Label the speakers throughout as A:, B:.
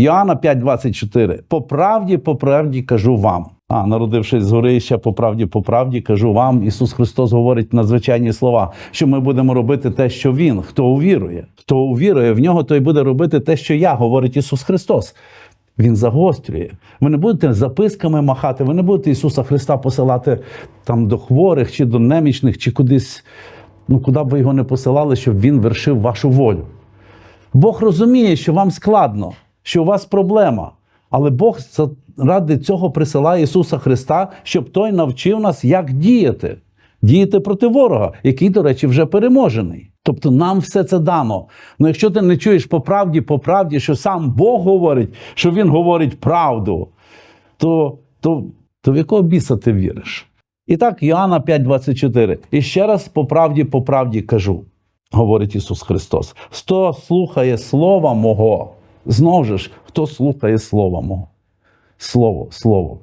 A: Йоанна 5,24. По правді, по правді кажу вам. А, народившись з гори, ще по правді, по правді кажу вам. Ісус Христос говорить надзвичайні слова, що ми будемо робити те, що Він, хто увірує. Хто увірує в нього, той буде робити те, що я, говорить Ісус Христос. Він загострює. Ви не будете записками махати, ви не будете Ісуса Христа посилати там до хворих чи до немічних, чи кудись, ну куди б ви його не посилали, щоб він вершив вашу волю. Бог розуміє, що вам складно, що у вас проблема. Але Бог ради цього присилає Ісуса Христа, щоб Той навчив нас, як діяти. Діяти проти ворога, який, до речі, вже переможений. Тобто нам все це дано. Ну якщо ти не чуєш по правді, по правді, що сам Бог говорить, що Він говорить правду, то, то, то в якого біса ти віриш? І так, Іоанна 5,24. І ще раз по правді, по правді кажу, говорить Ісус Христос. Хто слухає Слова Мого, знову ж, хто слухає Слова Мого? Слово, Слово.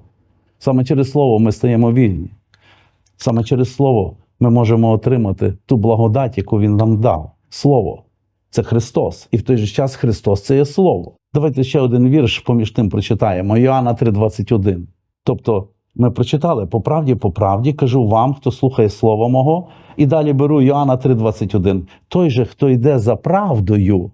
A: Саме через Слово ми стаємо вільні. Саме через Слово ми можемо отримати ту благодать, яку Він нам дав. Слово це Христос. І в той же час Христос це є Слово. Давайте ще один вірш поміж тим прочитаємо. Іоанна 3,21. Тобто ми прочитали по правді, по правді, кажу вам, хто слухає Слово Мого. І далі беру Іоанна 3,21. Той же, хто йде за правдою,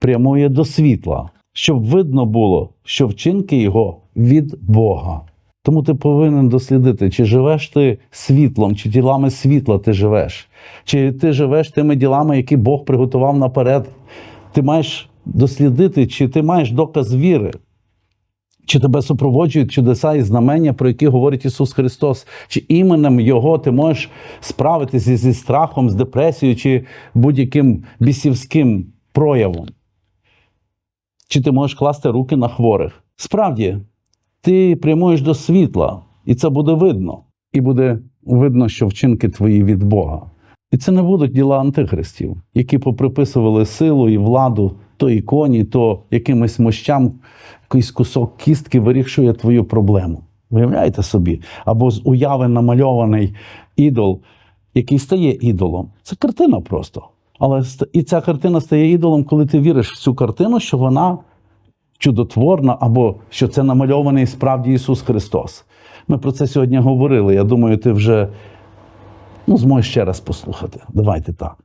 A: прямує до світла, щоб видно було, що вчинки його від Бога. Тому ти повинен дослідити, чи живеш ти світлом, чи ділами світла ти живеш, чи ти живеш тими ділами, які Бог приготував наперед. Ти маєш дослідити, чи ти маєш доказ віри, чи тебе супроводжують чудеса і знамення, про які говорить Ісус Христос, чи іменем Його ти можеш справитися зі страхом, з депресією, чи будь-яким бісівським проявом. Чи ти можеш класти руки на хворих? Справді, ти прямуєш до світла, і це буде видно. І буде видно, що вчинки твої від Бога. І це не будуть діла антихристів, які поприписували силу і владу то іконі, то якимось мощам, якийсь кусок кістки вирішує твою проблему. Виявляєте собі? Або з уяви намальований ідол, який стає ідолом. Це картина просто. Але і ця картина стає ідолом, коли ти віриш в цю картину, що вона чудотворна, або що це намальований справді Ісус Христос. Ми про це сьогодні говорили. Я думаю, ти вже ну, зможеш ще раз послухати. Давайте так.